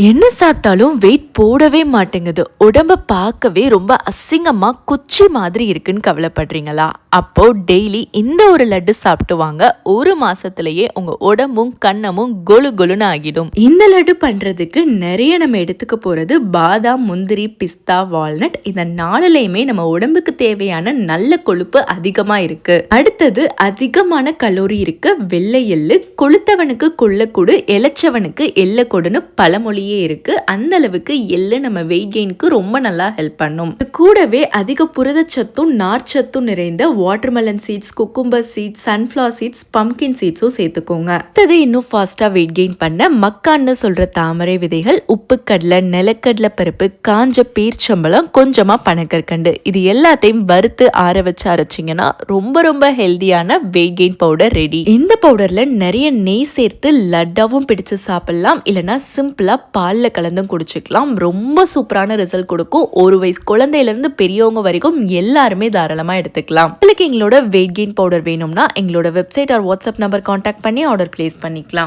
என்ன சாப்பிட்டாலும் வெயிட் போடவே மாட்டேங்குது. உடம்ப பார்க்கவே ரொம்ப அசிங்கமாக குச்சி மாதிரி இருக்குன்னு கவலைப்படுறீங்களா? அப்போ டெய்லி இந்த ஒரு லட்டு சாப்பிட்டு வாங்க ஒரு மாசத்திலேயே உங்க உடம்பும் கண்ணமும் கொலு கொலுன்னு ஆகிடும். இந்த லட்டு பண்றதுக்கு நிறைய நம்ம எடுத்துக்க போறது பாதாம் முந்திரி பிஸ்தா வால்நட். இந்த நாலுலயுமே நம்ம உடம்புக்கு தேவையான நல்ல கொழுப்பு அதிகமா இருக்கு. அடுத்தது அதிகமான கலோரி இருக்கு. வெள்ளை எள்ளு கொளுத்தவனுக்கு கொள்ளக்கூடு இளைச்சவனுக்கு பழமொழி மாதிரியே இருக்கு. அந்த அளவுக்கு எள்ளு நம்ம வெயிட் கெயினுக்கு ரொம்ப நல்லா ஹெல்ப் பண்ணும். கூடவே அதிக புரதச்சத்தும் நார்ச்சத்தும் நிறைந்த watermelon seeds cucumber seeds sunflower seeds pumpkin சீட்ஸும் சேர்த்துக்கோங்க. அடுத்தது இன்னும் ஃபாஸ்டா வெயிட் கெயின் பண்ண மக்கான்னு சொல்ற தாமரை விதைகள் உப்பு கடலை நிலக்கடலை பருப்பு காஞ்ச பீர்ச்சம்பழம் கொஞ்சமா பனக்கற்கண்டு இது எல்லாத்தையும் வறுத்து ஆற வச்சு அரைச்சிங்கன்னா ரொம்ப ரொம்ப ஹெல்தியான வெயிட் கெயின் பவுடர் ரெடி இந்த பவுடர்ல நிறைய நெய் சேர்த்து லட்டாவும் பிடிச்சு சாப்பிடலாம். இல்லைன்னா சிம்பிளா பால்ல கலந்தும் குடிச்சிக்கலாம். ரொம்ப சூப்பரான ரிசல்ட் கொடுக்கும். ஒரு வயசு குழந்தையிலேருந்து பெரியவங்க வரைக்கும் எல்லாருமே தாராளமாக எடுத்துக்கலாம். உங்களுக்கு எங்களோட வெயிட் கெயின் பவுடர் வேணும்னா எங்களோட website or WhatsApp number contact பண்ணி ஆர்டர் பிளேஸ் பண்ணிக்கலாம்.